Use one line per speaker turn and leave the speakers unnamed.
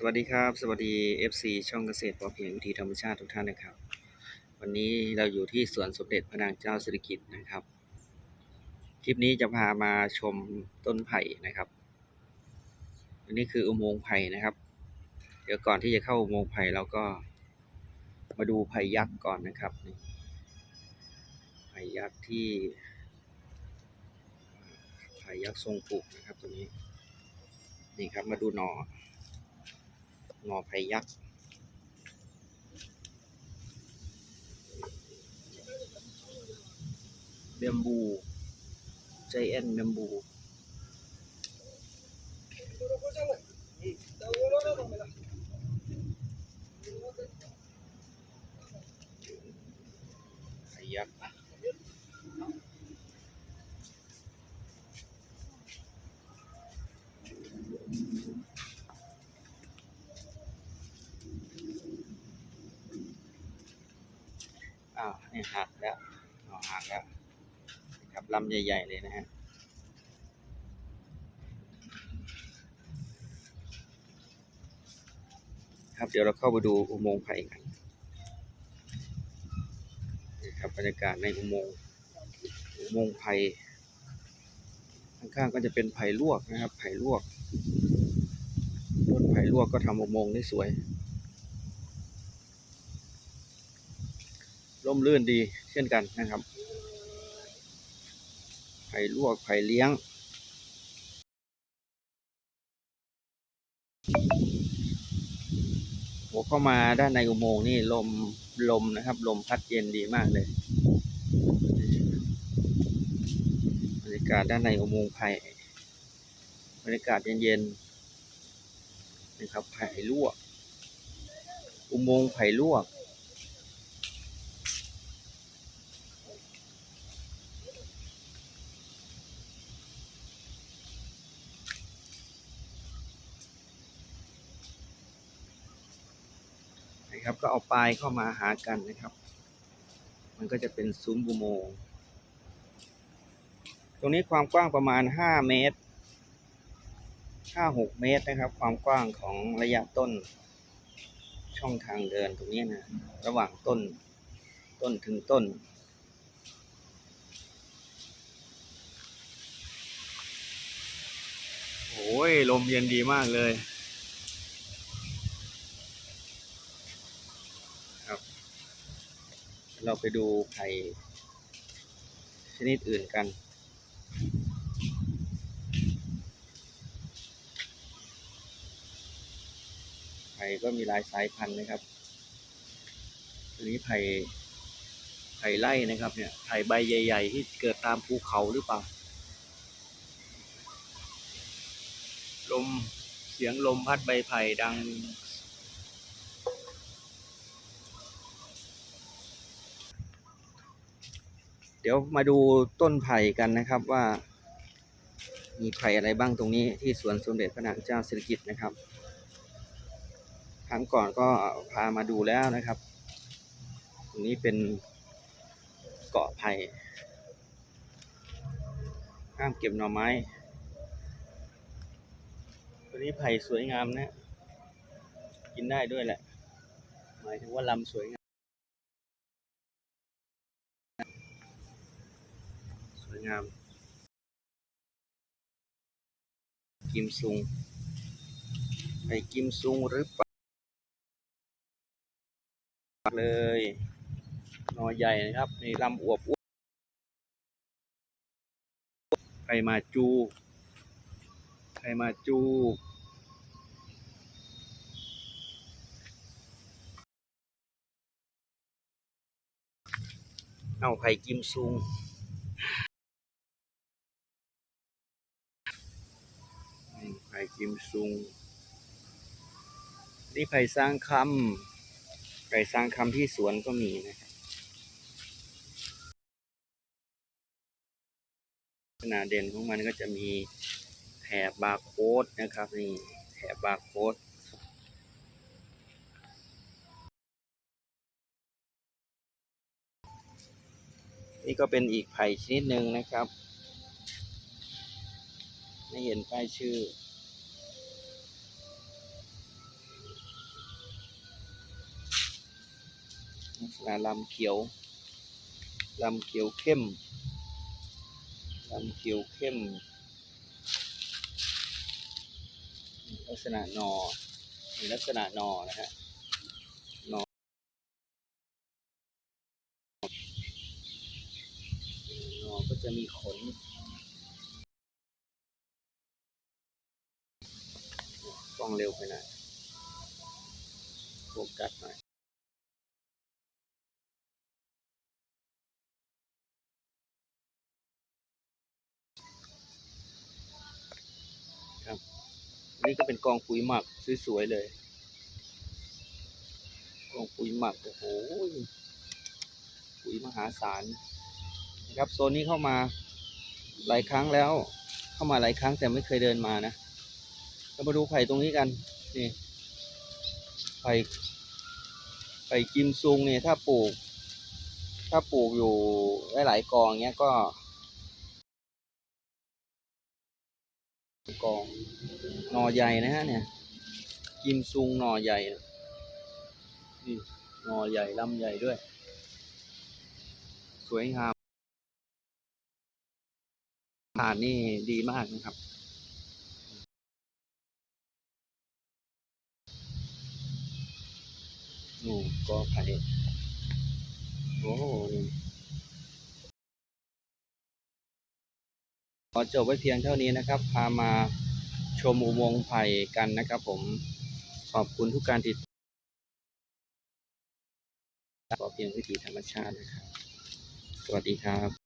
สวัสดีครับ สวัสดี FC ช่องเกษตรพอเพียงวิถีธรรมชาติทุกท่านนะครับ วันนี้เราอยู่ที่สวนสมเด็จพระนางเจ้าสิริกิติ์นะครับ คลิปนี้จะพามาชมต้นไผ่นะครับอันนี้คืออุโมงค์ไผ่นะครับ เดี๋ยวก่อนที่จะเข้าอุโมงค์ไผ่เราก็มาดูไผ่ยักษ์ก่อนนะครับไผ่ยักษ์ที่ไผ่ยักษ์ทรงปลูกนะครับตัวนี้นี่ครับมาดูหน่อ นอไผยักษ์เบมบูใจแอนเบมบูไผ่ยักษ์ อ้าวนี่หักแล้วหักแล้วครับลำใหญ่ ๆ เลยนะฮะครับเดี๋ยวเราเข้าไปดูอุโมงค์ไผ่กันนี่ครับบรรยากาศในอุโมงค์อุโมงค์ไผ่ข้างๆก็จะเป็นไผ่ลวกนะครับ ไผ่ลวกต้นไผ่ลวกก็ทำอุโมงค์ได้สวย ร่มรื่นดีเช่นกันนะครับ ไผ่ลวกไผ่เลี้ยงโอ้เข้ามาด้านในอุโมงค์นี่ลมลมนะครับ ลมพัดเย็นดีมากเลยบรรยากาศด้านในอุโมงค์ไผ่บรรยากาศเย็นๆนะครับไผ่ลวก อุโมงค์ไผ่ลวก นะครับ ก็เอาปลายเข้ามาหากันนะครับ มันก็จะเป็นซุ้มอุโมงตรงนี้ความกว้างประมาณ 5 เมตร 5-6 เมตรนะครับ ความกว้างของระยะต้น ช่องทางเดินตรงนี้นะ ระหว่างต้น ต้นถึงต้น โอ้ย ลมเย็นดีมากเลย เราไปดูไผ่ชนิดอื่นกัน ไผ่ก็มีหลายสายพันธุ์นะครับอันนี้ไผ่ไผ่ไร่นะครับเนี่ย ไผ่ใบใหญ่ ๆ ที่เกิดตามภูเขาหรือเปล่า ลมเสียงลมพัดใบไผ่ดัง ดี๋ยวมาดูต้นไผ่กันนะครับว่า มีไผ่อะไรบ้างตรงนี้ที่สวนสมเด็จพระนางเจ้าสิริกิติ์นะครับครั้งก่อนก็พามาดูแล้วนะครับ ตรงนี้เป็นเกาะไผ่ห้ามเก็บหน่อไม้ตัวนี้ไผ่สวยงามนะ กินได้ด้วยแหละ หมายถึงว่าลำสวยงาม งาม กิมซุงไอ้กิมซุงหรือเปล่าเลยหนอใหญ่นะครับนี่ลำอวบอ้วนไผ่มาจูไผ่มาจูเอาไผ่กิมซุง ไผ่กิมซุงนี่ไผ่สร้างคำไผ่สร้างคำที่สวนก็มีนะครับขนาดเด่นของมันก็จะมีแถบบาร์โค้ดนะครับนี่แถบบาร์โค้ดนี่ก็เป็นอีกไผ่ชนิดหนึ่งนะครับ ไม่เห็นป้ายชื่อ ลำเขียวลำเขียวเข้มลำเขียวเข้ม ลักษณะหนอมีลักษณะหนอนะฮะหนอหนอก็จะมีขนกล้องเร็วไปหน่อยโฟกัสหน่อย นี่ก็เป็นกองปุ๋ยหมักสวยๆเลย กองปุ๋ยหมักโอ้โหปุ๋ยมหาศาลนะครับโซนนี้เข้ามาหลายครั้งแล้ว เข้ามาหลายครั้งแต่ไม่เคยเดินมานะเรามาดูไผ่ตรงนี้กันนี่ไผ่ไผ่กิมซุงเนี่ยถ้าปลูก ถ้าปลูกอยู่หลายๆกองเงี้ยก็ กองหน่อใหญ่นะฮะเนี่ย กิมซุงหน่อใหญ่นี่หน่อใหญ่ลำใหญ่ด้วย สวยงามผ่านนี่ดีมากนะครับโอ้ก็ไผ่โอ้นี่ ขอจบไว้เพียงเท่านี้นะครับ พามาชมอุโมงค์ไผ่กันนะครับผมขอบคุณทุกการติดตามขอเพียงวิถีธรรมชาตินะครับ สวัสดีครับ